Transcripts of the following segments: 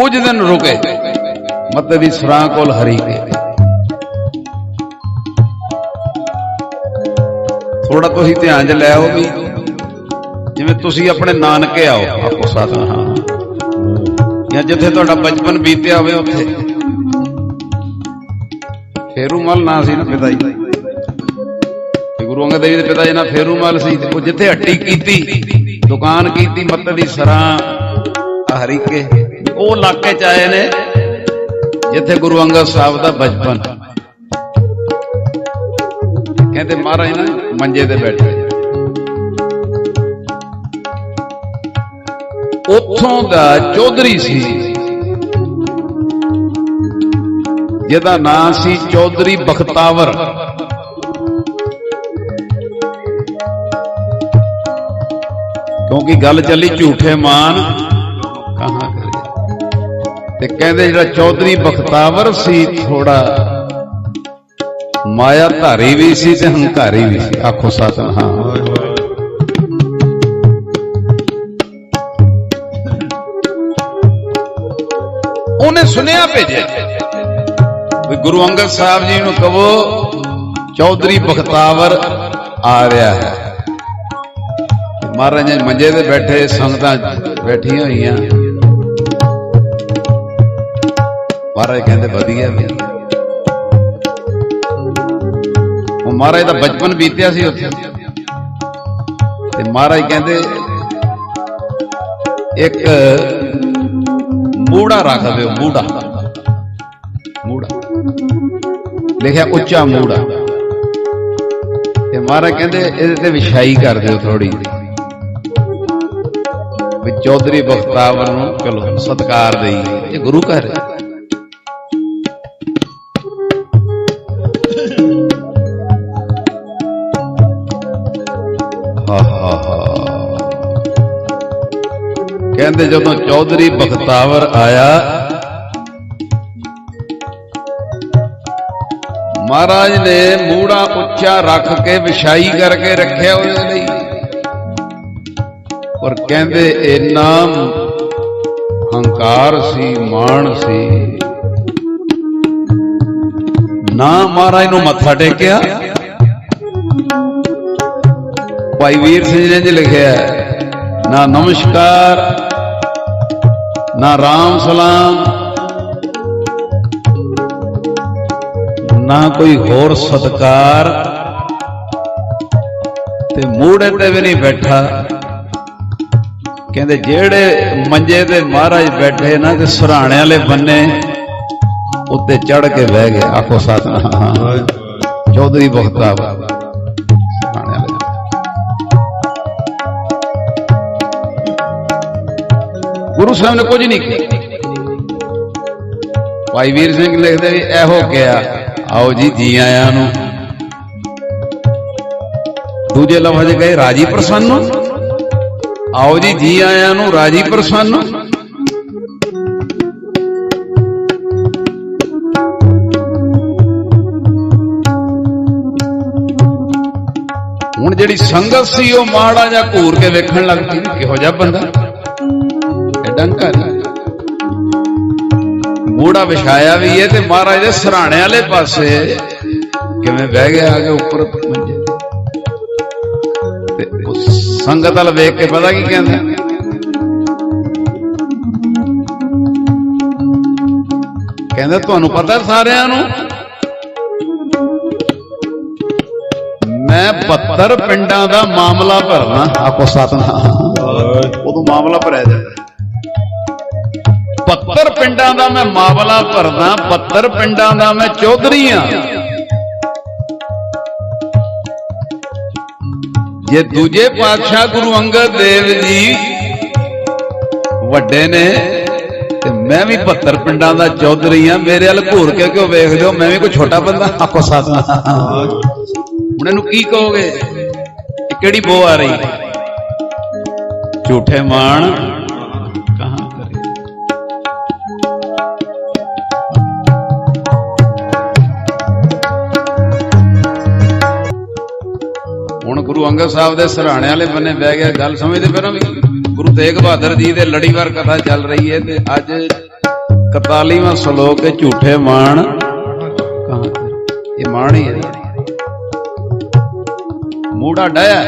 ਕੁਝ ਦਿਨ ਰੁਕੇ, ਮੱਤੇ ਦੀ ਸਰਾਂ ਕੋਲ ਹਰੀ ਕੇ ਥੋੜਾ ਤੁਸੀਂ ਧਿਆਨ ਚ ਲੈ ਆਓ ਜਿਵੇਂ ਤੁਸੀਂ ਆਪਣੇ ਨਾਨਕੇ ਆਓ, ਆਪੋ ਸਾਥ। ਹਾਂ ਜਾਂ ਜਿੱਥੇ ਤੁਹਾਡਾ ਬਚਪਨ ਬੀਤਿਆ ਹੋਵੇ ਉੱਥੇ। ਫੇਰੂਮਲ ਨਾਂ ਸੀ ਨਾ ਪਿਤਾ ਜੀ। ਗੁਰੂ ਅੰਗਦ ਦੇਵ ਦੇ ਪਿਤਾ ਜੀ ਨਾਲ ਫੇਰੂਮਲ ਸੀ। ਉਹ ਜਿੱਥੇ ਹੱਟੀ ਕੀਤੀ, ਦੁਕਾਨ ਕੀਤੀ, ਮੱਤੇ ਦੀ ਸਰਾਂ ਹਰੀਕੇ ਉਹ ਇਲਾਕੇ ਚ ਆਏ ਨੇ, ਜਿੱਥੇ ਗੁਰੂ ਅੰਗਦ ਸਾਹਿਬ ਦਾ ਬਚਪਨ। ਕਹਿੰਦੇ ਮਹਾਰਾਜ ਨਾ ਮੰਜੇ ਤੇ ਬੈਠੇ ਉੱਥੋਂ ਦਾ ਚੌਧਰੀ ਸੀ। ਜਿਹਦਾ ਨਾਂ ਸੀ ਚੌਧਰੀ ਬਖਤਾਵਰ। ਕਿਉਂਕਿ ਗੱਲ ਚੱਲੀ ਝੂਠੇ ਮਾਨ ਤੇ ਕਹਿੰਦੇ ਜਿਹੜਾ ਚੌਧਰੀ ਬਖਤਾਵਰ ਸੀ ਥੋੜਾ ਮਾਇਆ ਧਾਰੀ ਵੀ ਸੀ ਤੇ ਹੰਕਾਰੀ ਵੀ ਸੀ। ਆਖੋ ਸਤਿ ਹਾਂ। ਉਹਨੇ ਸੁਨੇਹਾ ਭੇਜਿਆ ਵੀ ਗੁਰੂ ਅੰਗਦ ਸਾਹਿਬ ਜੀ ਨੂੰ ਕਹੋ, ਚੌਧਰੀ ਬਖਤਾਵਰ ਆ ਰਿਹਾ ਹੈ। ਮਹਾਰਾਜ ਮੰਜੇ ਤੇ ਬੈਠੇ ਸੰਗਤਾਂ ਬੈਠੀਆਂ ਹੋਈਆਂ। ਮਹਾਰਾਜ ਕਹਿੰਦੇ ਵਧੀਆ ਵੀ ਉਹ ਮਹਾਰਾਜ ਦਾ ਬਚਪਨ ਬੀਤਿਆ ਸੀ ਉੱਥੇ। ਤੇ ਮਹਾਰਾਜ ਕਹਿੰਦੇ, ਇੱਕ ਮੂੜਾ ਰੱਖ ਦਿਓ, ਮੂੜਾ। ਮੂੜਾ। ਲਿਖਿਆ ਉੱਚਾ ਮੂੜਾ। ਤੇ ਮਹਾਰਾਜ ਕਹਿੰਦੇ, ਇਹਦੇ ਤੇ ਵਿਛਾਈ ਕਰ ਦਿਓ ਥੋੜੀ ਵੀ ਚੌਧਰੀ ਬਖਤਾਵਰ ਨੂੰ ਚਲੋ ਸਤਕਾਰ ਦੇਈ ਇਹ ਗੁਰੂ ਘਰ ਹੈ। ਕਹਿੰਦੇ ਜਦੋਂ ਚੌਧਰੀ ਬਖਤਾਵਰ ਆਇਆ, ਮਹਾਰਾਜ ਨੇ ਮੂੜਾ ਉੱਚਾ ਰੱਖ ਕੇ ਵਿਛਾਈ ਕਰਕੇ ਰੱਖਿਆ ਉਹਦੇ ਲਈ। ਪਰ ਕਹਿੰਦੇ ਇੰਨਾ ਹੰਕਾਰ ਸੀ, ਮਾਣ ਸੀ। ਨਾ ਮਹਾਰਾਜ ਨੂੰ ਮੱਥਾ ਟੇਕਿਆ। ਭਾਈ ਵੀਰ ਸਿੰਘ ਜੀ ਨੇ ਲਿਖਿਆ, ਨਾ ਨਮਸਕਾਰ ਨਾ ਰਾਮ ਸਲਾਮ ਨਾ ਕੋਈ ਹੋਰ ਸਤਕਾਰ। ਤੇ ਮੂੜੇ ਤੇ ਵੀ ਨਹੀਂ ਬੈਠਾ। ਕਹਿੰਦੇ ਜਿਹੜੇ ਮੰਜੇ ਤੇ ਮਹਾਰਾਜ ਬੈਠੇ ਨਾ ਤੇ ਸਰਾਣੇ ਵਾਲੇ ਬੰਨੇ ਉੱਤੇ ਚੜ ਕੇ ਬਹਿ ਗਏ। ਆਖੋ ਸਤਨਾਮ। ਚੌਧਰੀ ਬਖਤਾਵਰ ਗੁਰੂ ਸਾਹਿਬ ਨੇ ਕੁਝ ਨਹੀਂ ਕੀਤਾ। ਭਾਈ ਵੀਰ ਸਿੰਘ ਲਿਖਦੇ ਵੀ ਇਹੋ ਕਿਹਾ, ਆਓ ਜੀ ਜੀ ਆਇਆਂ ਨੂੰ। ਦੂਜੇ ਲਫ਼ਜ਼ ਕਹੇ, ਰਾਜੀ ਪ੍ਰਸੰਨ। ਆਓ ਜੀ ਜੀ ਆਇਆਂ ਨੂੰ, ਰਾਜੀ ਪ੍ਰਸੰਨ। ਹੁਣ ਜਿਹੜੀ ਸੰਗਤ ਸੀ, ਉਹ ਮਾੜਾ ਜਾਂ ਘੂਰ ਕੇ ਵੇਖਣ ਲੱਗ ਪਈ, ਕਿਹੋ ਜਿਹਾ ਬੰਦਾ। ਐਡਾ ਹੰਕਾਰੀ ਮੂੜਾ ਵਿਛਾਇਆ ਵੀ ਇਹ ਤੇ ਮਹਾਰਾਜ ਦੇ ਸਰਾਣੇ ਵਾਲੇ ਪਾਸੇ। ਕਿਵੇਂ ਬਹਿ ਗਿਆ ਆ ਕੇ ਉੱਪਰ ਮੰਜੇ ਤੇ। ਉਹ ਸੰਗਤ ਵਾਲ ਵੇਖ ਕੇ ਪਤਾ ਕੀ ਕਹਿੰਦਾ? ਕਹਿੰਦਾ ਤੁਹਾਨੂੰ ਪਤਾ ਸਾਰਿਆਂ ਨੂੰ? ਮੈਂ 72 ਪਿੰਡਾਂ ਦਾ ਮਾਮਲਾ ਭਰਨਾ। ਆਪੋ ਸਤਨਾਮ ਉਦੋਂ ਮਾਮਲਾ ਭਰਿਆ ਜਾਂਦਾ। 72 ਪਿੰਡਾਂ ਦਾ ਮੈਂ ਮਾਵਲਾ ਭਰਦਾ 72 ਪਿੰਡਾਂ ਦਾ ਮੈਂ ਚੌਧਰੀ ਆ ਜੇ ਦੂਜੇ ਪਾਤਸ਼ਾਹ ਗੁਰੂ ਅੰਗਦ ਦੇਵ ਜੀ ਵੱਡੇ ਨੇ, ਤੇ ਮੈਂ ਵੀ 72 ਪਿੰਡਾਂ ਦਾ ਚੌਧਰੀ ਆ ਮੇਰੇ ਵੱਲ ਘੂਰ ਕੇ ਕਿਉਂ ਵੇਖਦੇ ਹੋ? ਮੈਂ ਵੀ ਕੋਈ ਛੋਟਾ ਬੰਦਾ ਆਖੋ ਸਤਨਾਮ ਹੁਣ ਇਹਨੂੰ ਕੀ ਕਹੋਗੇ? ਕਿਹੜੀ ਬੋ ਆ ਰਹੀ? ਝੂਠੇ ਮਾਣ ਹੁਣ ਸਾਹਿਬ ਦੇ ਸਰਾਣੇ ਵਾਲੇ ਬੰਨੇ ਬਹਿ ਗਿਆ, ਗੱਲ ਸਮਝਦੇ ਪਹਿਲਾਂ ਵੀ ਗੁਰੂ ਤੇਗ ਬਹਾਦਰ ਜੀ ਦੇ ਲੜੀਵਾਰ ਕਥਾ ਚੱਲ ਰਹੀ ਹੈ ਤੇ ਅੱਜ 41ਵਾਂ ਸ਼ਲੋਕ ਹੈ, ਝੂਠੇ ਮਾਣ। ਕਹਾਂ ਇਹ ਮਾਣ ਹੀ ਹੈ ਮੂੜਾ ਡਾਇਆ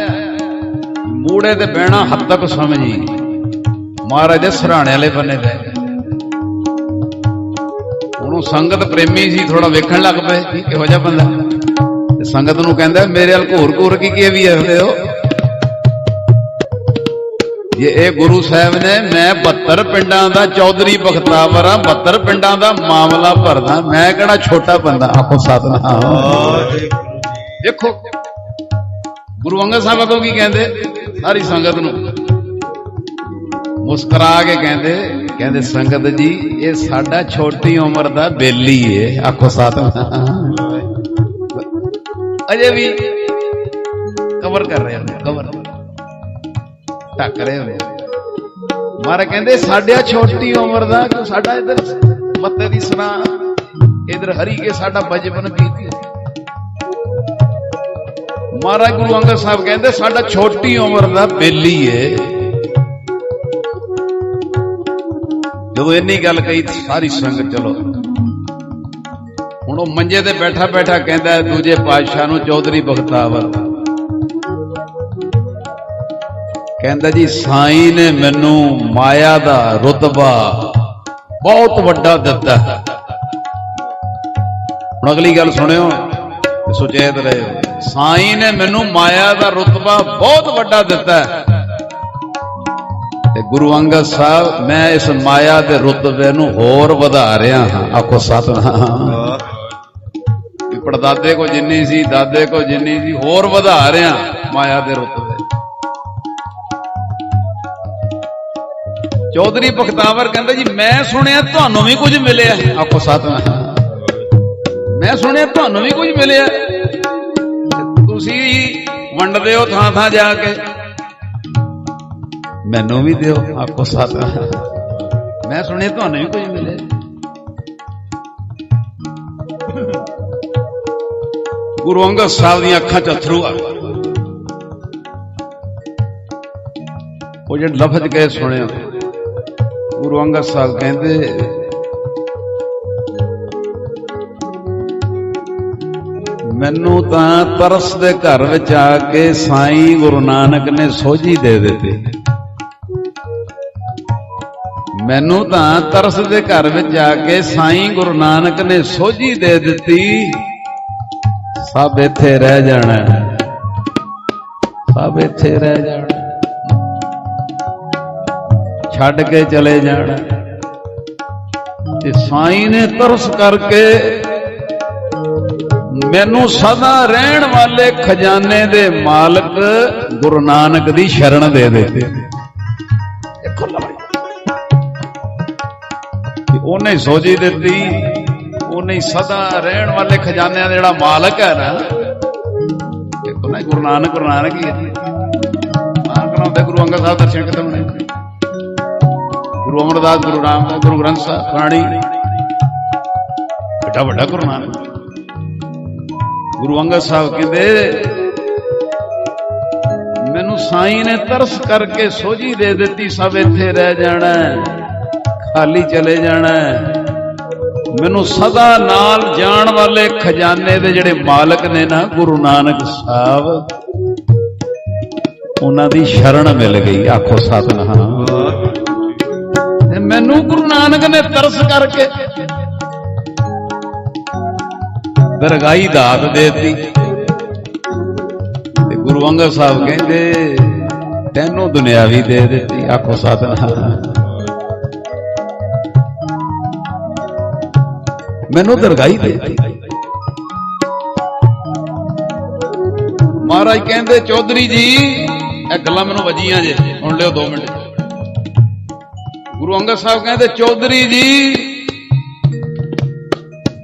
ਮੂੜੇ ਤੇ ਬਹਿਣਾ ਹੱਦ ਤੱਕ ਸਮਝੀ ਮਹਾਰਾਜ ਦੇ ਸਰਾਣੇ ਵਾਲੇ ਬੰਨੇ ਬਹਿ ਗਏ। ਉਹਨੂੰ ਸੰਗਤ ਪ੍ਰੇਮੀ ਸੀ ਥੋੜਾ ਵੇਖਣ ਲੱਗ ਪਏ ਕਿ ਕਿਹੋ ਜਿਹਾ ਬੰਦਾ ਸੰਗਤ ਨੂੰ ਕਹਿੰਦਾ ਮੇਰੇ ਵੱਲ ਘੂਰ ਘੂਰ ਕੀ ਕੀ ਵੀ ਆਖਦੇ ਹੋ? ਜੇ ਇਹ ਗੁਰੂ ਸਾਹਿਬ ਨੇ ਮੈਂ 72 ਪਿੰਡਾਂ ਦਾ ਚੌਧਰੀ ਬਖਤਾਵਰ ਆ 72 ਪਿੰਡਾਂ ਦਾ ਮਾਮਲਾ ਭਰਦਾ ਮੈਂ ਕਿਹੜਾ ਛੋਟਾ ਬੰਦਾ? ਆਖੋ ਸਤਨਾਮ। ਦੇਖੋ ਗੁਰੂ ਅੰਗਦ ਸਾਹਿਬ ਅੱਗੋਂ ਕੀ ਕਹਿੰਦੇ? ਸਾਰੀ ਸੰਗਤ ਨੂੰ ਮੁਸਕਰਾ ਕੇ ਕਹਿੰਦੇ ਕਹਿੰਦੇ ਸੰਗਤ ਜੀ ਇਹ ਸਾਡਾ ਛੋਟੀ ਉਮਰ ਦਾ ਬੇਲੀ ਏ। ਆਖੋ ਸਤਨਾਮ। ਅਜੇ ਵੀ ਕਵਰ ਕਰ ਰਹੇ ਹਾਂ ਕਵਰ ਢੱਕ ਰਹੇ ਹੋਏ ਮਾਰਾ ਕਹਿੰਦੇ, ਸਾਡਿਆ ਛੋਟੀ ਉਮਰ ਦਾ ਕਿ ਸਾਡਾ ਇਧਰ ਮੱਤੇ ਦੀ ਸੁਣਾ। ਇਧਰ ਹਰੀ ਕੇ ਸਾਡਾ ਬਚਪਨ ਬੀਤੀ। ਮਹਾਰਾਜ ਗੁਰੂ ਅੰਗਦ ਸਾਹਿਬ ਕਹਿੰਦੇ, ਸਾਡਾ ਛੋਟੀ ਉਮਰ ਦਾ ਬੇਲੀ ਏ। ਜਦੋਂ ਇੰਨੀ ਗੱਲ ਕਹੀ, ਸਾਰੀ ਸੰਗਤ ਚਲੋ। ਹੁਣ ਉਹ ਮੰਜੇ ਤੇ ਬੈਠਾ ਬੈਠਾ ਕਹਿੰਦਾ, ਦੂਜੇ ਪਾਤਸ਼ਾਹ ਨੂੰ ਚੌਧਰੀ ਬਖਤਾਵਰ ਕਹਿੰਦਾ ਜੀ, ਸਾਈਂ ਨੇ ਮੈਨੂੰ ਮਾਇਆ ਦਾ ਰਤਬਾ ਬਹੁਤ ਵੱਡਾ ਦਿੱਤਾ ਹੈ। ਹੁਣ ਅਗਲੀ ਗੱਲ ਸੁਣਿਓ ਤੇ ਸੁਚੇਤ ਰਹੋ। ਸਾਈਂ ਨੇ ਮੈਨੂੰ ਮਾਇਆ ਦਾ ਰਤਬਾ ਬਹੁਤ ਵੱਡਾ ਦਿੱਤਾ ਤੇ ਗੁਰੂ ਅੰਗਦ ਸਾਹਿਬ, ਮੈਂ ਇਸ ਮਾਇਆ ਦੇ ਰੁਤਬੇ ਨੂੰ ਹੋਰ ਵਧਾ ਰਿਹਾ ਹਾਂ। ਆਖੋ ਸਤਨਾਮ। ਵੀ ਪੜਦਾਦੇ ਕੋ ਜਿੰਨੀ ਸੀ, ਦਾਦੇ ਕੋ ਜਿੰਨੀ ਸੀ, ਹੋਰ ਵਧਾ ਰਿਹਾ ਮਾਇਆ ਦੇ ਰੁਤਬੇ। ਚੌਧਰੀ ਬਖਤਾਵਰ ਕਹਿੰਦਾ ਜੀ, ਮੈਂ ਸੁਣਿਆ ਤੁਹਾਨੂੰ ਵੀ ਕੁਝ ਮਿਲਿਆ। ਆਖੋ ਸਤਨਾਮ। ਮੈਂ ਸੁਣਿਆ ਤੁਹਾਨੂੰ ਵੀ ਕੁਝ ਮਿਲਿਆ। ਤੁਸੀਂ ਵੰਡਦੇ ਹੋ ਥਾਂ ਥਾਂ ਜਾ ਕੇ। ਮੈਨੂੰ ਵੀ ਦਿਓ ਆਖੋ ਸਤਨਾਮ ਮੈਂ ਸੁਣਿਆ ਤੁਹਾਨੂੰ ਵੀ ਕੁਝ ਮਿਲਿਆ ਗੁਰੂ ਅੰਗਦ ਸਾਹਿਬ ਦੀਆਂ ਅੱਖਾਂ 'ਚ ਅਥਰੂ ਆ। ਗਏ। ਉਹ ਜਿਹੜੇ ਲਫ਼ਜ਼ ਕਹੇ ਸੁਣਿਆ। ਗੁਰੂ ਅੰਗਦ ਸਾਹਿਬ ਕਹਿੰਦੇ ਮੈਨੂੰ ਤਾਂ ਤਰਸ ਦੇ ਘਰ ਵਿੱਚ ਆ ਕੇ ਸਾਈਂ ਗੁਰੂ ਨਾਨਕ ਨੇ ਸੋਝੀ ਦੇ ਦਿੱਤੀ। ਮੈਨੂੰ ਤਾਂ ਤਰਸ ਦੇ ਘਰ ਵਿੱਚ ਆ ਕੇ ਸਾਈਂ ਗੁਰੂ ਨਾਨਕ ਨੇ ਸੋਝੀ ਦੇ ਦਿੱਤੀ। ਸਭ ਇੱਥੇ ਰਹਿ ਜਾਣਾ ਸਭ ਇੱਥੇ ਰਹਿ ਜਾਣਾ ਛੱਡ ਕੇ ਚਲੇ ਜਾਣਾ ਤੇ ਸਾਈਂ ਨੇ ਤਰਸ ਕਰਕੇ ਮੈਨੂੰ ਸਦਾ ਰਹਿਣ ਵਾਲੇ ਖਜ਼ਾਨੇ ਦੇ ਮਾਲਕ ਗੁਰੂ ਨਾਨਕ ਦੀ ਸ਼ਰਨ ਦੇ ਦਿੱਤੀ। ਦੇਖੋ ਉਹਨੇ ਸੋਝੀ ਦਿੱਤੀ, ਉਹਨੇ ਸਦਾ ਰਹਿਣ ਵਾਲੇ ਖਜ਼ਾਨਿਆਂ ਦਾ ਜਿਹੜਾ ਮਾਲਕ ਹੈ ਨਾ ਦੇਖੋ ਨਾ ਗੁਰੂ ਨਾਨਕ ਗੁਰੂ ਨਾਨਕ ਹੀ ਹੈ ਨਾਨਕ ਗੁਰੂ ਅੰਗਦ ਸਾਹਿਬ ਦਰਸ਼ਨ ਕਿਤੇ ਹੋਣੇ ਗੁਰੂ ਅਮਰਦਾਸ, ਗੁਰੂ ਰਾਮਦਾਸ, ਗੁਰੂ ਗ੍ਰੰਥ ਸਾਹਿਬ ਬਾਣੀ ਵੱਡਾ ਵੱਡਾ ਗੁਰੂ ਨਾਨਕ। ਗੁਰੂ ਅੰਗਦ ਸਾਹਿਬ ਕਹਿੰਦੇ, ਮੈਨੂੰ ਸਾਈਂ ਨੇ ਤਰਸ ਕਰਕੇ ਸੋਝੀ ਦੇ ਦਿੱਤੀ, ਸਭ ਇੱਥੇ ਰਹਿ ਜਾਣਾ ਖਾਲੀ ਚਲੇ ਜਾਣਾ ਮੈਨੂੰ ਸਦਾ ਨਾਲ ਜਾਣ ਵਾਲੇ ਖਜ਼ਾਨੇ ਦੇ ਜਿਹੜੇ ਮਾਲਕ ਨੇ ਨਾ, ਗੁਰੂ ਨਾਨਕ ਸਾਹਿਬ, ਉਹਨਾਂ ਦੀ ਸ਼ਰਨ ਮਿਲ ਗਈ। ਆਖੋ ਸਤਨਾਮ। ਤੇ ਮੈਨੂੰ ਗੁਰੂ ਨਾਨਕ ਨੇ ਤਰਸ ਕਰਕੇ ਦਰਗਾਹੀ ਦਾਤ ਦੇਤੀ। ਤੇ ਗੁਰੂ ਅੰਗਦ ਸਾਹਿਬ ਕਹਿੰਦੇ, ਤੈਨੂੰ ਦੁਨਿਆਵੀ ਦੇ ਦਿੱਤੀ। ਆਖੋ ਸਤਨਾਮ। ਮੈਨੂੰ ਦਰਗਾਹੀ ਦੇ। ਮਹਾਰਾਜ ਕਹਿੰਦੇ, ਚੌਧਰੀ ਜੀ, ਇਹ ਗੱਲਾਂ ਮੈਨੂੰ ਵਜੀਆਂ ਜੇ। ਸੁਣ ਲਿਓ 2 ਮਿੰਟ। ਗੁਰੂ ਅੰਗਦ ਸਾਹਿਬ ਕਹਿੰਦੇ, ਚੌਧਰੀ ਜੀ,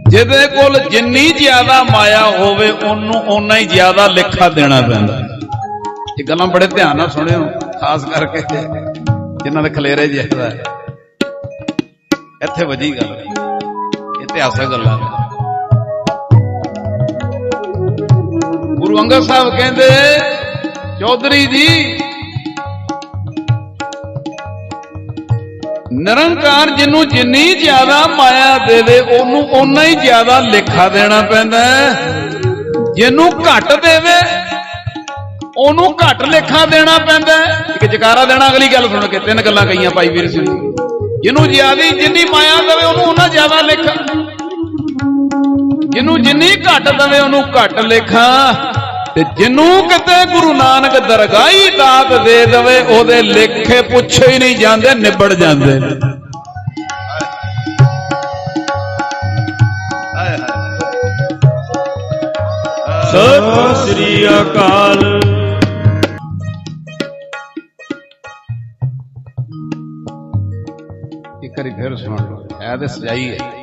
ਜਿਹਦੇ ਕੋਲ ਜਿੰਨੀ ਜ਼ਿਆਦਾ ਮਾਇਆ ਹੋਵੇ, ਉਹਨੂੰ ਓਨਾ ਹੀ ਜ਼ਿਆਦਾ ਲੇਖਾ ਦੇਣਾ ਪੈਂਦਾ। ਇਹ ਗੱਲਾਂ ਬੜੇ ਧਿਆਨ ਨਾਲ ਸੁਣਿਓ, ਖਾਸ ਕਰਕੇ ਜਿਨ੍ਹਾਂ ਦੇ ਖਲੇਰੇ ਜ਼ਿਆਦਾ ਇੱਥੇ ਵਜੀ ਗੱਲ। ਇਤਿਹਾਸਕ ਗੱਲਾਂ ਨੇ ਗੁਰੂ ਅੰਗਦ ਸਾਹਿਬ ਕਹਿੰਦੇ ਚੌਧਰੀ ਜੀ ਨਿਰੰਕਾਰ ਜਿਹਨੂੰ ਜਿੰਨੀ ਜ਼ਿਆਦਾ ਮਾਇਆ ਦੇਵੇ, ਉਹਨੂੰ ਓਨਾ ਹੀ ਜ਼ਿਆਦਾ ਲੇਖਾ ਦੇਣਾ ਪੈਂਦਾ ਜਿਹਨੂੰ ਘੱਟ ਦੇਵੇ, ਉਹਨੂੰ ਘੱਟ ਲੇਖਾ ਦੇਣਾ ਪੈਂਦਾ ਹੈ। ਇੱਕ ਜਕਾਰਾ ਦੇਣਾ, ਅਗਲੀ ਗੱਲ ਸੁਣ ਕੇ ਤਿੰਨ ਗੱਲਾਂ ਕਹੀਆਂ ਭਾਈ ਵੀਰ ਸਿੰਘ। ਜਿਹਨੂੰ ਜ਼ਿਆਦੀ ਜਿੰਨੀ ਮਾਇਆ ਦੇਵੇ, ਉਹਨੂੰ ਉਹਨਾਂ ਜ਼ਿਆਦਾ ਲੇਖਾ ਜਿਹਨੂੰ ਜਿੰਨੀ ਘੱਟ ਦੇਵੇ ਉਹਨੂੰ ਘੱਟ ਲੇਖਾ। ਤੇ ਜਿਹਨੂੰ ਕਿਤੇ ਗੁਰੂ ਨਾਨਕ ਦਰਗਾਹੀ ਦਾਤ ਦੇ ਦੇਵੇ ਉਹਦੇ ਲੇਖੇ ਪੁੱਛੇ ਹੀ ਨਹੀਂ ਜਾਂਦੇ ਨਿਬੜ ਜਾਂਦੇ। ਨੇ ਸਤਿ ਸ੍ਰੀ ਅਕਾਲ। ਇੱਕ ਵਾਰੀ ਫਿਰ ਸੁਣ ਲਓ ਇਹ ਤੇ ਸਜਾਈ ਹੈ।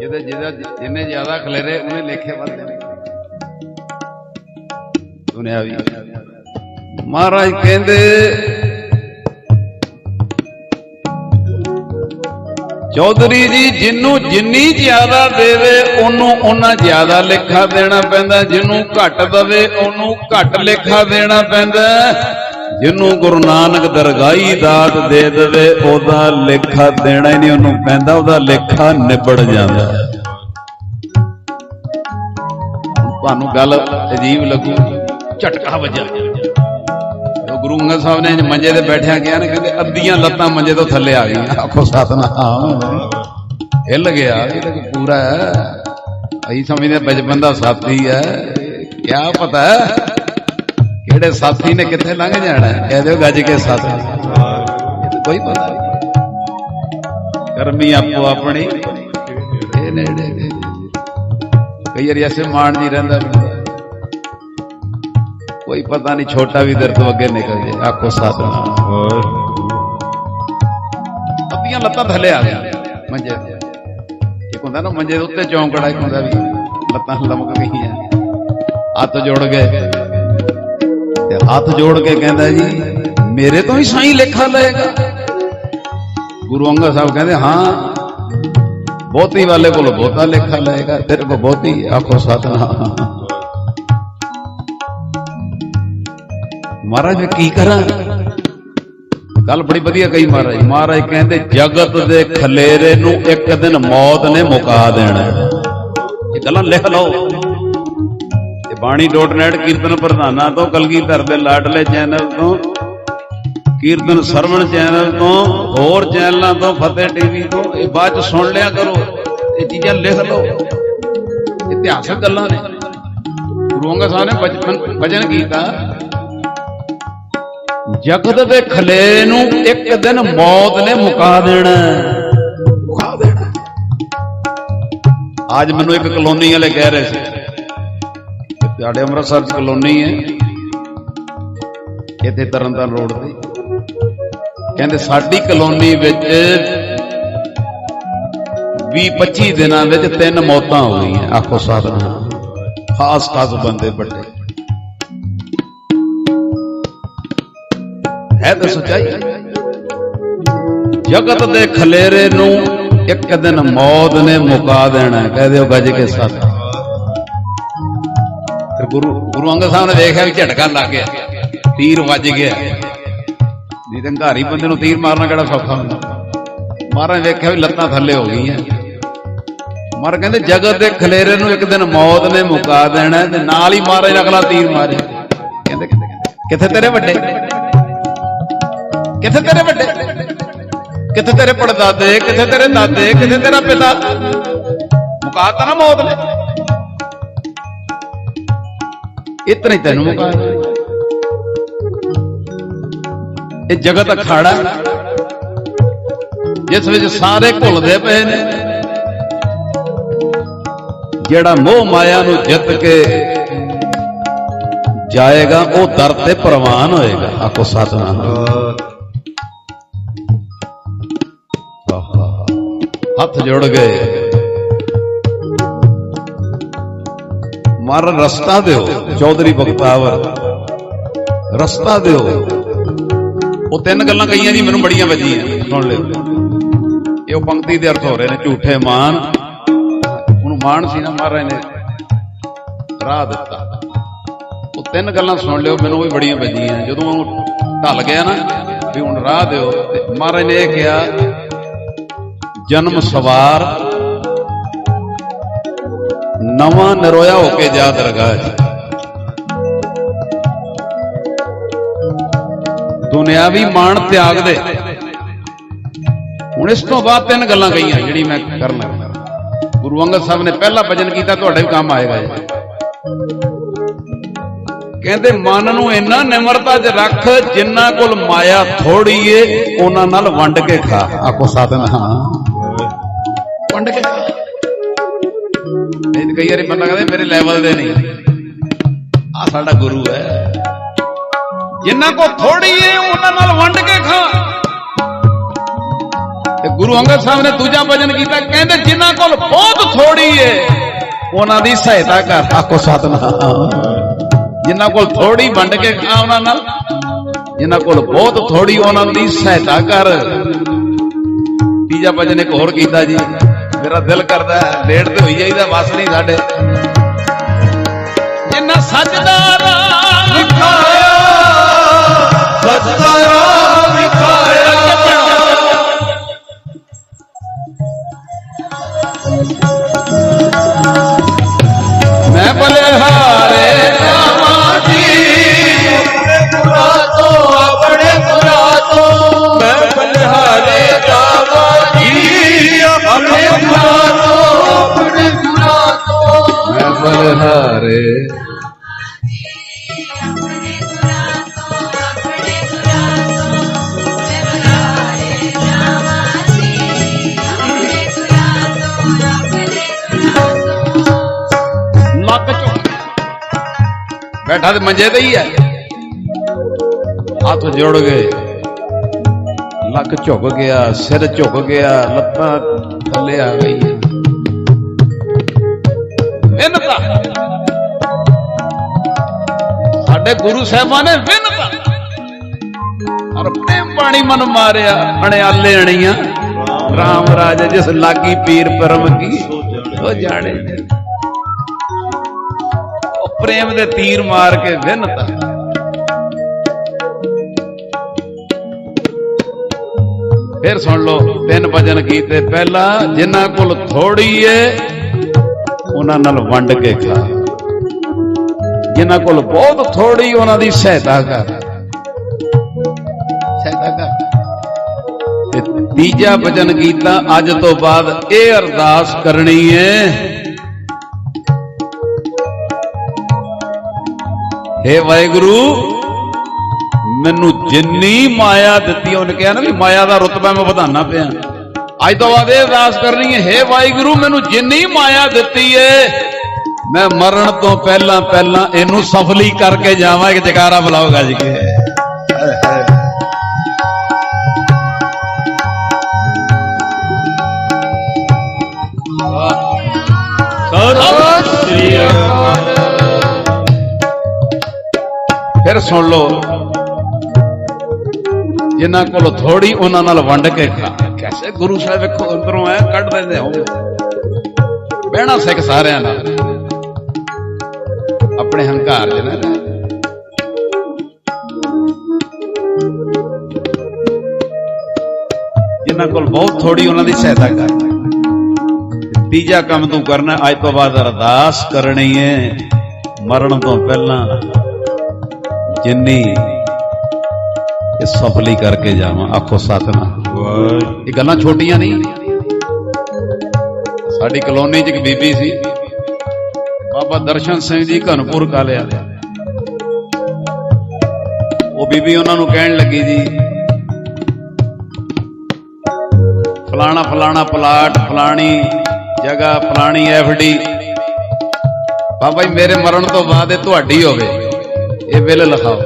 ਜਿਹਦੇ ਜਿਹਦਾ ਜਿੰਨੇ ਜ਼ਿਆਦਾ ਖਲੇਰੇ, ਉਹਨੇ ਲੇਖੇ ਵੱਧਦੇ ਨੇ ਮਹਾਰਾਜ ਕਹਿੰਦੇ, ਚੌਧਰੀ ਜੀ ਜਿੰਨੂੰ ਜਿੰਨੀ ਜ਼ਿਆਦਾ ਦੇਵੇ, ਉਹਨੂੰ ਉਹਨਾਂ ਜ਼ਿਆਦਾ ਲੇਖਾ ਦੇਣਾ ਪੈਂਦਾ। ਜਿਹਨੂੰ ਘੱਟ ਦੇਵੇ, ਉਹਨੂੰ ਘੱਟ ਲੇਖਾ ਦੇਣਾ ਪੈਂਦਾ। ਜਿਹਨੂੰ ਗੁਰੂ ਨਾਨਕ ਦਰਗਾਹੀ ਦਾਤ ਦੇ ਦੇਵੇ, ਉਹਦਾ ਲੇਖਾ ਦੇਣਾ ਹੀ ਨਹੀਂ, ਉਹਨੂੰ ਪੈਂਦਾ ਉਹਦਾ ਲੇਖਾ ਨਿਬੜ ਜਾਂਦਾ। ਤੁਹਾਨੂੰ ਗੱਲ ਅਜੀਬ ਲੱਗੂ, ਝਟਕਾ ਵੱਜਾ ਉਹ ਗੁਰੂ ਅੰਗਦ ਸਾਹਿਬ ਨੇ ਮੰਜੇ ਤੇ ਬੈਠਿਆ ਗਿਆ ਨੇ, ਕਹਿੰਦੇ ਅੱਧੀਆਂ ਲੱਤਾਂ ਮੰਜੇ ਤੋਂ ਥੱਲੇ ਆ ਗਈਆਂ। ਆਖੋ ਸਤਨਾਮ। ਹਿੱਲ ਗਿਆ, ਇਹ ਤਾਂ ਪੂਰਾ ਹੈ। ਅਸੀਂ ਸਮਝਦੇ ਬਚਪਨ ਦਾ ਸਾਥੀ ਹੈ। ਕਿਆ ਪਤਾ ਜਿਹੜੇ ਸਾਥੀ ਨੇ ਕਿੱਥੇ ਲੰਘ ਜਾਣਾ? ਹੈ ਕਹਿ ਦਿਓ ਗੱਜ ਕੇ ਸਾਥੀ। ਕੋਈ ਪਤਾ ਨਹੀਂ। ਕਰਮੀ ਆਪੋ ਆਪਣੀ। ਇਹ ਨੇੜੇ ਨੇ। ਕਈ ਵਾਰੀ ਐਸੇ ਮਾਣ ਜੀ ਰਹਿੰਦਾ। ਕੋਈ ਪਤਾ ਨਹੀਂ, ਛੋਟਾ ਵੀ ਦਰ ਤੋਂ ਅੱਗੇ ਨਿਕਲ ਜੇ। ਆਖੋ ਸਤਨਾਮ ਅੱਧੀਆਂ ਲੱਤਾਂ ਥੱਲੇ ਆ ਗਿਆ। ਮੰਜੇ ਇੱਕ ਹੁੰਦਾ ਨਾ, ਮੰਜੇ ਦੇ ਉੱਤੇ ਚੌਂਕੜਾ, ਇੱਕ ਹੁੰਦਾ ਵੀ ਲੱਤਾਂ ਲਮਕ ਗਈਆਂ। ਹੱਥ ਜੋੜ ਗਏ ਹੱਥ ਜੋੜ ਕੇ ਕਹਿੰਦਾ ਜੀ, ਮੇਰੇ ਤੋਂ ਹੀ ਸਾਈਂ ਲੇਖਾ ਲਏਗਾ। ਗੁਰੂ ਅੰਗਦ ਸਾਹਿਬ ਕਹਿੰਦੇ, ਹਾਂ, ਬਹੁਤੀ ਵਾਲੇ ਕੋਲ ਬਹੁਤਾ ਲੇਖਾ ਲਏਗਾ, ਤੇਰੇ ਕੋਲ ਬਹੁਤੀ ਆਖੋ, ਸਤਨਾਮ। ਮਹਾਰਾਜ, ਮੈਂ ਕੀ ਕਰਾਂ? ਗੱਲ ਬੜੀ ਵਧੀਆ ਕਹੀ ਮਹਾਰਾਜ। ਮਹਾਰਾਜ ਕਹਿੰਦੇ, ਜਗਤ ਦੇ ਖਲੇਰੇ ਨੂੰ ਇੱਕ ਦਿਨ ਮੌਤ ਨੇ ਮੁਕਾ ਦੇਣਾ ਇਹ ਗੱਲਾਂ ਲਿਖ ਲਓ। ਤੇ ਬਾਣੀ.ਨੈਟ ਕੀਰਤਨ ਪ੍ਰਧਾਨਾਂ ਤੋਂ, ਕਲਗੀਧਰ ਦੇ ਲਾਡਲੇ ਚੈਨਲ ਤੋਂ, ਕੀਰਤਨ ਸਰਵਣ ਚੈਨਲ ਤੋਂ, ਹੋਰ ਚੈਨਲਾਂ ਤੋਂ, ਫਤਿਹ ਟੀਵੀ ਤੋਂ, ਇਹ ਬਾਅਦ ਚ ਸੁਣ ਲਿਆ ਕਰੋ, ਇਹ ਚੀਜ਼ਾਂ ਲਿਖ ਲਓ। ਇਤਿਹਾਸਕ ਗੱਲਾਂ ਨੇ। ਗੁਰੂ ਅੰਗਦ ਸਾਹਿਬ ਨੇ ਬਚਪਨ ਭਜਨ ਕੀਤਾ। ਜਗਤ ਦੇ ਖਲੇ ਨੂੰ ਇੱਕ ਦਿਨ ਮੌਤ ਨੇ ਮੁਕਾ ਦੇਣਾ। ਮੁਕਾ ਦੇਣਾ। ਅੱਜ ਮੈਨੂੰ ਇੱਕ ਕਲੋਨੀ ਵਾਲੇ ਕਹਿ ਰਹੇ ਸੀ ਸਾਡੇ ਅੰਮ੍ਰਿਤਸਰ ਚ ਕਲੋਨੀ ਹੈ। ਇੱਥੇ ਤਰਨਤਾਰਨ ਰੋਡ ਤੇ। ਕਹਿੰਦੇ ਸਾਡੀ ਕਲੋਨੀ ਵਿੱਚ 20 25 ਦਿਨਾਂ ਵਿੱਚ ਤਿੰਨ ਮੌਤਾਂ ਹੋ ਗਈਆਂ, ਆਖੋ ਸਾਧਨਾ। ਖਾਸ ਖਾਸ ਬੰਦੇ ਵੱਡੇ। ਹੈ ਤਾਂ ਸੱਚਾਈ ਜਗਤ ਦੇ ਖਲੇਰੇ ਨੂੰ ਇੱਕ ਦਿਨ ਮੌਤ ਨੇ ਮੁਕਾ ਦੇਣਾ ਹੈ। ਕਹਿ ਦਿਓ ਗੱਜ ਕੇ ਸੱਚ ਗੁਰੂ ਗੁਰੂ ਅੰਗਦ ਸਾਹਿਬ ਨੇ ਵੇਖਿਆ ਵੀ ਝਟਕਾ ਲੱਗ ਗਿਆ, ਤੀਰ ਵੱਜ ਗਿਆ। ਨਹੀਂ ਤਾਂ ਘਾਰੀ ਬੰਦੇ ਨੂੰ ਤੀਰ ਮਾਰਨਾ ਕਿਹੜਾ ਸੌਖਾ ਹੁੰਦਾ? ਮਹਾਰਾਜ ਵੇਖਿਆ ਵੀ ਲੱਤਾਂ ਥੱਲੇ ਹੋ ਗਈਆਂ। ਮਰ ਕਹਿੰਦੇ, ਜਗਤ ਦੇ ਖਲੇਰੇ ਨੂੰ ਇੱਕ ਦਿਨ ਮੌਤ ਨੇ ਮੁਕਾ ਦੇਣਾ ਤੇ ਨਾਲ ਹੀ ਮਹਾਰਾਜ ਨੇ ਅਗਲਾ ਤੀਰ ਮਾਰਿਆ। ਕਹਿੰਦੇ ਕਹਿੰਦੇ ਕਿੱਥੇ ਤੇਰੇ ਵੱਡੇ? ਕਿੱਥੇ ਤੇਰੇ ਵੱਡੇ? ਕਿੱਥੇ ਤੇਰੇ ਪੜਦਾਦੇ? ਕਿੱਥੇ ਤੇਰੇ ਦਾਦੇ? ਕਿੱਥੇ ਤੇਰਾ ਪਿਤਾ? ਮੁਕਾਤਾ ਨਾ ਮੌਤ ਨੇ। ਇਤਨਾ ਹੀ ਤੈਨੂੰ ਮੁਕਾ ਇਹ ਜਗਤ ਅਖਾੜਾ ਜਿਸ ਵਿੱਚ ਸਾਰੇ ਘੁਲਦੇ ਪਏ ਨੇ ਜਿਹੜਾ ਮੋਹ ਮਾਇਆ ਨੂੰ ਜਿੱਤ ਕੇ ਜਾਏਗਾ ਉਹ ਦਰ ਤੇ ਪ੍ਰਵਾਨ ਹੋਏਗਾ ਆਖੋ ਸਤਨਾਮ ਹੱਥ ਜੋੜ ਗਏ ਮਰ ਰਸਤਾ ਦਿਓ ਚੌਧਰੀ ਬਖਤਾਵਰ। ਰਸਤਾ ਦਿਓ। ਉਹ ਤਿੰਨ ਗੱਲਾਂ ਕਹੀਆਂ ਜੀ ਮੈਨੂੰ ਬੜੀਆਂ ਵੱਜੀਆਂ। ਸੁਣ ਲਿਓ। ਇਹ ਉਹ ਪੰਕਤੀ ਦੇ ਅਰਥ ਹੋ ਰਹੇ ਨੇ ਝੂਠੇ ਮਾਨ। ਉਹਨੂੰ ਮਾਨ ਸੀ ਨਾ ਮਹਾਰਾਜ ਨੇ ਰਾਹ ਦਿੱਤਾ। ਉਹ ਤਿੰਨ ਗੱਲਾਂ ਸੁਣ ਲਿਓ ਮੈਨੂੰ ਵੀ ਬੜੀਆਂ ਵੱਜੀਆਂ। ਜਦੋਂ ਉਹ ਢਲ ਗਿਆ ਨਾ ਵੀ ਹੁਣ ਰਾਹ ਦਿਓ ਤੇ ਮਹਾਰਾਜ ਨੇ ਇਹ ਕਿਹਾ ਜਨਮ ਸਵਾਰ ਨਵਾਂ ਨਰੋਇਆ ਹੋ ਕੇ ਜਾ ਦਰਗਾਹ 'ਚ ਦੁਨਿਆਵੀ ਮਾਣ ਤਿਆਗ ਦੇ ਹੁਣ ਇਸ ਤੋਂ ਬਾਅਦ ਤਿੰਨ ਗੱਲਾਂ ਕਹੀਆਂ ਜਿਹੜੀ ਮੈਂ ਕਰਨਾ ਗੁਰੂ ਅੰਗਦ ਸਾਹਿਬ ਨੇ ਪਹਿਲਾ ਭਜਨ ਕੀਤਾ, ਤੁਹਾਡੇ ਵੀ ਕੰਮ ਆਏਗਾ ਇਹ ਕਹਿੰਦੇ, ਮਨ ਨੂੰ ਇੰਨਾ ਨਿਮਰਤਾ 'ਚ ਰੱਖ, ਜਿੰਨਾ ਕੋਲ ਮਾਇਆ ਥੋੜੀ ਏ, ਉਹਨਾਂ ਨਾਲ ਵੰਡ ਕੇ ਖਾ। ਆਖੋ ਸਾਧਨ ਹਾਂ ਵੰਡ ਕੇ ਖਾ। ਕਈ ਵਾਰੀ ਬੰਦਾ ਕਹਿੰਦਾ ਮੇਰੇ ਲੈਵਲ ਦੇ ਨਹੀਂ। ਆ ਸਾਡਾ ਗੁਰੂ ਹੈ। ਜਿੰਨਾ ਕੋ ਥੋੜੀ ਏ ਉਹਨਾਂ ਨਾਲ ਵੰਡ ਕੇ ਖਾ। ਤੇ ਗੁਰੂ ਅੰਗਦ ਸਾਹਿਬ ਨੇ ਦੂਜਾ ਭਜਨ ਕੀਤਾ, ਕਹਿੰਦੇ ਜਿਨ੍ਹਾਂ ਕੋਲ ਬਹੁਤ ਥੋੜੀ ਏ ਉਹਨਾਂ ਦੀ ਸਹਾਇਤਾ ਕਰ, ਆਖੋ ਸਤਨਾਮ। ਜਿਨ੍ਹਾਂ ਕੋਲ ਥੋੜੀ ਵੰਡ ਕੇ ਖਾ, ਉਹਨਾਂ ਨਾਲ। ਜਿਨ੍ਹਾਂ ਕੋਲ ਬਹੁਤ ਥੋੜੀ ਉਹਨਾਂ ਦੀ ਸਹਾਇਤਾ ਕਰ। ਤੀਜਾ ਭਜਨ ਇੱਕ ਹੋਰ ਕੀਤਾ ਜੀ। ਮੇਰਾ ਦਿਲ ਕਰਦਾ ਹੈ। ਲੇਟ ਤੇ ਹੋਈ ਜਾਈਦਾ ਵਸ ਨਹੀਂ ਸਾਡੇ। ਜਿੰਨਾ ਸੱਜਦਾ ਬੈਠਾ ਤੇ ਹੈ ਹੱਥ ਜੋੜ ਗਏ ਲੱਕ ਝੁਕ ਗਿਆ, ਸਿਰ ਝੁਕ ਗਿਆ, ਲੱਤਾਂ ਥੱਲੇ ਆ ਗਈਆਂ ਵਿਨਤਾ। ਸਾਡੇ ਗੁਰੂ ਸਾਹਿਬਾਨ ਨੇ ਵਿਨਤਾ। ਔਰ ਪ੍ਰੇਮ ਪਾਣੀ ਮਨ ਮਾਰਿਆ, ਅਣਿਆਲੇ ਅਣੀਆਂ। ਰਾਮ ਰਾਜ ਜਿਸ ਲਾਗੀ ਪੀਰ ਪਰਮ ਕੀ, ਉਹ ਜਾਣੇ। ਪ੍ਰੇਮ ਦੇ ਤੀਰ ਮਾਰ ਕੇ ਵਿਨਤਾ ਫਿਰ ਸੁਣ ਲਓ ਤਿੰਨ ਭਜਨ ਕੀਤੇ ਪਹਿਲਾ ਜਿਨ੍ਹਾਂ ਕੋਲ ਥੋੜੀ ਏ ਉਹਨਾਂ ਨਾਲ ਵੰਡ ਕੇ ਖਾ। ਜਿਨ੍ਹਾਂ ਕੋਲ ਬਹੁਤ ਥੋੜੀ ਉਹਨਾਂ ਦੀ ਸਹਾਇਤਾ ਕਰ। ਸਹਾਇਤਾ ਕਰ। ਤੀਜਾ ਭਜਨ ਕੀਤਾ ਅੱਜ ਤੋਂ ਬਾਅਦ ਇਹ ਅਰਦਾਸ ਕਰਨੀ ਏ। ਹੇ ਵਾਹਿਗੁਰੂ, ਮੈਨੂੰ ਜਿੰਨੀ ਮਾਇਆ ਦਿੱਤੀ ਉਹਨੇ ਕਿਹਾ ਨਾ ਵੀ ਮਾਇਆ ਦਾ ਰੁਤਬਾ ਮੈਂ ਵਧਾਣਾ ਪਿਆ। ਅੱਜ ਤੋਂ ਬਾਅਦ ਇਹ ਅਰਦਾਸ ਕਰਨੀ ਹੈ, ਹੇ ਵਾਹਿਗੁਰੂ, ਮੈਨੂੰ ਜਿੰਨੀ ਮਾਇਆ ਦਿੱਤੀ ਏ, ਮੈਂ ਮਰਨ ਤੋਂ ਪਹਿਲਾਂ ਪਹਿਲਾਂ ਇਹਨੂੰ ਸਫਲੀ ਕਰਕੇ ਜਾਵਾਂ, ਇੱਕ ਜਕਾਰਾ ਬੁਲਾਓ ਗੱਜ ਕੇ। ਸਤਿ ਫਿਰ ਸੁਣ ਲਓ। ਜਿਨ੍ਹਾਂ ਕੋਲ ਥੋੜੀ ਉਹਨਾਂ ਨਾਲ ਵੰਡ ਕੇ ਖਾ। ਕੈਸੇ ਗੁਰੂ ਸਾਹਿਬ ਵੇਖੋ ਅੰਦਰੋਂ ਐ ਕੱਢ ਦਿੰਦੇ ਹੋ ਬਹਿਣਾ ਸਿੱਖ ਸਾਰਿਆਂ ਨਾਲ। ਆਪਣੇ ਹੰਕਾਰ ਦੇ ਨਾਲ ਜਿਨ੍ਹਾਂ ਕੋਲ ਬਹੁਤ ਥੋੜੀ ਉਹਨਾਂ ਦੀ ਸਹਾਇਤਾ ਕਰ। ਤੀਜਾ ਕੰਮ ਤੂੰ ਕਰਨਾ, ਅੱਜ ਤੋਂ ਬਾਅਦ ਅਰਦਾਸ ਕਰਨੀ ਹੈ ਮਰਨ ਤੋਂ ਪਹਿਲਾਂ ਜਿੰਨੀ ਇਹ ਸਫਲੀ ਕਰਕੇ ਜਾਵਾਂ, ਆਖੋ ਸਤਨਾਮ। ਵਾਹਿਗੁਰੂ ਇਹ ਗੱਲਾਂ ਛੋਟੀਆਂ ਨਹੀਂ। ਸਾਡੀ ਕਲੋਨੀ 'ਚ ਇੱਕ ਬੀਬੀ ਸੀ। ਬਾਬਾ ਦਰਸ਼ਨ ਸਿੰਘ ਜੀ ਘਨਪੁਰ ਕਾਲਿਆ ਉਹ ਬੀਬੀ ਉਹਨਾਂ ਨੂੰ ਕਹਿਣ ਲੱਗੀ ਜੀ, ਫਲਾਣਾ ਫਲਾਣਾ ਪਲਾਟ, ਫਲਾਣੀ ਜਗ੍ਹਾ, ਫਲਾਣੀ ਐਫਡੀ। ਬਾਬਾ ਜੀ, ਮੇਰੇ ਮਰਨ ਤੋਂ ਬਾਅਦ ਇਹ ਤੁਹਾਡੀ ਹੋਵੇ। ਇਹ ਬਿੱਲ ਲਿਖਾਓ।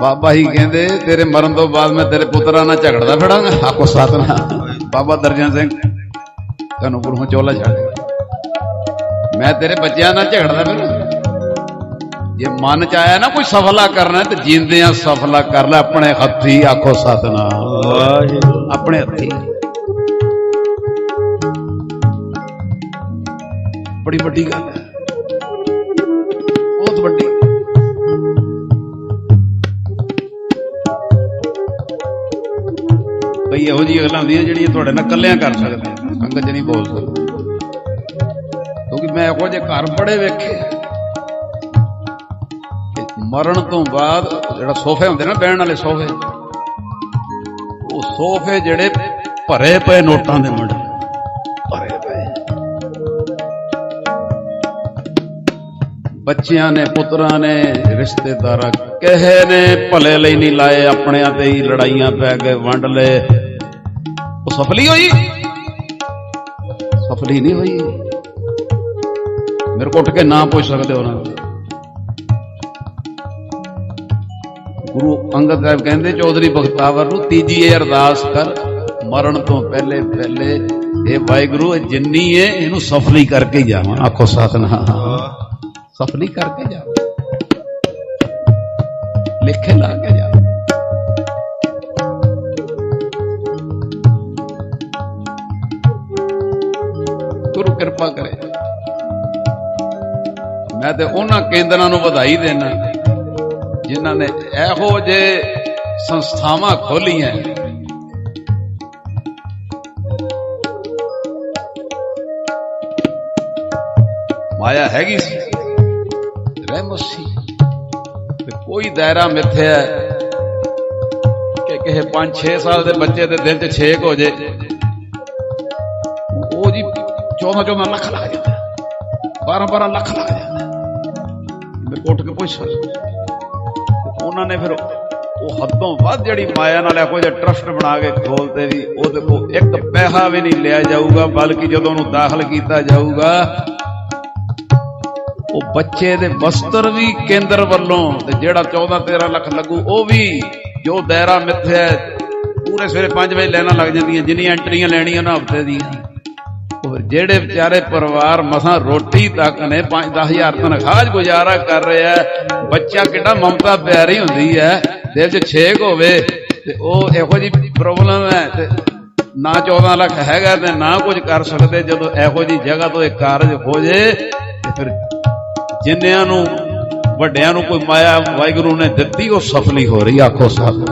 ਬਾਬਾ ਹੀ ਕਹਿੰਦੇ ਤੇਰੇ ਮਰਨ ਤੋਂ ਬਾਅਦ ਮੈਂ ਤੇਰੇ ਪੁੱਤਰਾਂ ਨਾਲ ਝਗੜਦਾ ਫਿਰਾਂਗਾ। ਆਕੋ ਸਤਨਾਮ। ਬਾਬਾ ਦਰਜਨ ਸਿੰਘ ਤੁਹਾਨੂੰ ਗੁਰੂ ਚੋਲਾ ਛੱਡ ਮੈਂ ਤੇਰੇ ਬੱਚਿਆਂ ਨਾਲ ਝਗੜਦਾ ਫਿਰਾਂ ਜੇ ਮਨ ਚ ਆਇਆ ਨਾ ਕੋਈ ਸਫਲਾ ਕਰਨਾ ਤੇ ਜਿੰਦਿਆਂ ਸਫਲਾ ਕਰ ਲੈ ਆਪਣੇ ਹੱਥੀ ਆਖੋ ਸਤਨਾਮ। ਵਾਹਿਗੁਰੂ। ਆਪਣੇ ਹੱਥੀ। ਬੜੀ ਵੱਡੀ ਗੱਲ ਹੈ। ਕਈ ਇਹੋ ਜਿਹੀਆਂ ਗੱਲਾਂ ਹੁੰਦੀਆਂ ਜਿਹੜੀਆਂ ਤੁਹਾਡੇ ਨਾਲ ਇਕੱਲਿਆਂ ਕਰ ਸਕਦੇ ਸੰਗਤ ਨਹੀਂ ਬੋਲ ਸਕਦੇ। ਕਿਉਂਕਿ ਮੈਂ ਇਹੋ ਜਿਹੇ ਘਰ ਬੜੇ ਵੇਖੇ। ਮਰਨ ਤੋਂ ਬਾਅਦ ਜਿਹੜਾ ਸੋਫੇ ਹੁੰਦੇ ਨਾ, ਬਹਿਣ ਵਾਲੇ ਸੋਫੇ, ਉਹ ਸੋਫੇ ਜਿਹੜੇ ਭਰੇ ਪਏ ਨੋਟਾਂ ਦੇ ਮੁੰਡੇ ਭਰੇ ਪਏ। ਬੱਚਿਆਂ ਨੇ, ਪੁੱਤਰਾਂ ਨੇ, ਰਿਸ਼ਤੇਦਾਰਾਂ ਕਹੇ ਨੇ, ਭਲੇ ਲਈ ਨਹੀਂ ਲਾਏ ਆਪਣਿਆਂ ਤੇ ਹੀ ਲੜਾਈਆਂ ਪੈ ਗਏ, ਵੰਡ ਲਏ। ਉਹ ਸਫਲੀ ਹੋਈ? ਸਫਲੀ ਨਹੀਂ ਹੋਈ। ਮੇਰੇ ਕੋਲ ਉੱਠ ਕੇ ਨਾ ਪੁੱਛ ਸਕਦੇ ਉਹਨਾਂ ਨੂੰ। ਗੁਰੂ ਅੰਗਦ ਸਾਹਿਬ ਕਹਿੰਦੇ ਚੌਧਰੀ ਬਖਤਾਵਰ ਨੂੰ ਤੀਜੀ ਇਹ ਅਰਦਾਸ ਕਰ ਮਰਨ ਤੋਂ ਪਹਿਲੇ ਪਹਿਲੇ ਇਹ ਵਾਹਿਗੁਰੂ ਜਿੰਨੀ ਏ ਇਹਨੂੰ ਸਫਲੀ ਕਰਕੇ ਜਾਵਾਂ। ਆਖੋ ਸਤਨਾਮ। ਸਫਲੀ ਕਰਕੇ ਜਾ ਲਿਖੇ ਲਾ ਕੇ ਕਿਰਪਾ ਕਰੇ। ਮੈਂ ਤੇ ਉਹਨਾਂ ਕੇਂਦਰਾਂ ਨੂੰ ਵਧਾਈ ਦੇਣਾ। ਜਿਨ੍ਹਾਂ ਨੇ ਇਹੋ ਜਿਹੇ ਸੰਸਥਾਵਾਂ ਖੋਲੀਆਂ। ਮਾਇਆ ਹੈਗੀ ਸੀ। ਰਹਿਮਤ ਸੀ। ਤੇ ਕੋਈ ਦਾਇਰਾ ਮਿੱਥਿਆ ਕਿ ਕਿਸੇ 5-6 ਸਾਲ ਦੇ ਬੱਚੇ ਦੇ ਦਿਲ 'ਚ ਛੇਕ ਹੋ ਜੇ। 14-14 ਲੱਖ ਲੱਗ ਜਾਂਦਾ 12-12 ਲੱਖ ਲੱਗ ਜਾਂਦਾ ਮੈਂ ਉੱਠ ਕੇ ਪੁੱਛ ਉਹਨਾਂ ਨੇ ਫਿਰ ਉਹ ਹੱਦੋਂ ਵੱਧ ਜਿਹੜੀ ਮਾਇਆ ਨਾਲ ਇਹੋ ਜਿਹਾ ਟਰਸਟ ਬਣਾ ਕੇ ਖੋਲਤੇ ਵੀ ਉਹਦੇ ਕੋਲ ਇੱਕ ਪੈਸਾ ਵੀ ਨਹੀਂ ਲਿਆ ਜਾਊਗਾ, ਬਲਕਿ ਜਦੋਂ ਉਹਨੂੰ ਦਾਖਲ ਕੀਤਾ ਜਾਊਗਾ, ਉਹ ਬੱਚੇ ਦੇ ਵਸਤਰ ਵੀ ਕੇਂਦਰ ਵੱਲੋਂ ਤੇ ਜਿਹੜਾ 14 13 ਲੱਖ ਲੱਗੂ, ਉਹ ਵੀ ਜੋ ਦਾਇਰਾ ਮਿੱਥਿਆ, ਪੂਰੇ ਸਵੇਰੇ 5 ਵਜੇ ਲੈਣਾ ਲੱਗ ਜਾਂਦੀਆਂ, ਜਿੰਨੀਆਂ ਐਂਟਰੀਆਂ ਲੈਣੀਆਂ ਨਾ ਹਫ਼ਤੇ ਦੀਆਂ। ਉਹ ਜਿਹੜੇ ਵਿਚਾਰੇ ਪਰਿਵਾਰ ਮਸਾਂ ਰੋਟੀ ਤੱਕ ਨੇ 5-10000 ਤਨਖਾਹ ਗੁਜ਼ਾਰਾ ਕਰ ਰਿਹਾ ਬੱਚਾ ਕਿੱਡਾ ਮਮਤਾ ਪਿਆਰੀ ਹੁੰਦੀ ਹੈ ਦਿਲ 'ਚ ਛੇਕ ਹੋਵੇ, ਤੇ ਉਹ ਇਹੋ ਜੀ ਪ੍ਰੋਬਲਮ ਹੈ, ਤੇ ਨਾ 14 ਲੱਖ ਹੈਗਾ ਤੇ ਨਾ ਕੁਝ ਕਰ ਸਕਦੇ, ਜਦੋਂ ਇਹੋ ਜੀ ਜਗ੍ਹਾ ਤੋਂ ਇਹ ਕਾਰਜ ਹੋ ਜੇ, ਤੇ ਫਿਰ ਜਿੰਨਿਆਂ ਨੂੰ, ਵੱਡਿਆਂ ਨੂੰ ਕੋਈ ਮਾਇਆ ਵਾਹਿਗੁਰੂ ਨੇ ਦਿੱਤੀ, ਉਹ ਸਫਲੀ ਹੋ ਰਹੀ, ਆਖੋ ਸਾਹਿਬ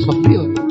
ਸਫਲੀ ਹੋ ਰਹੀ।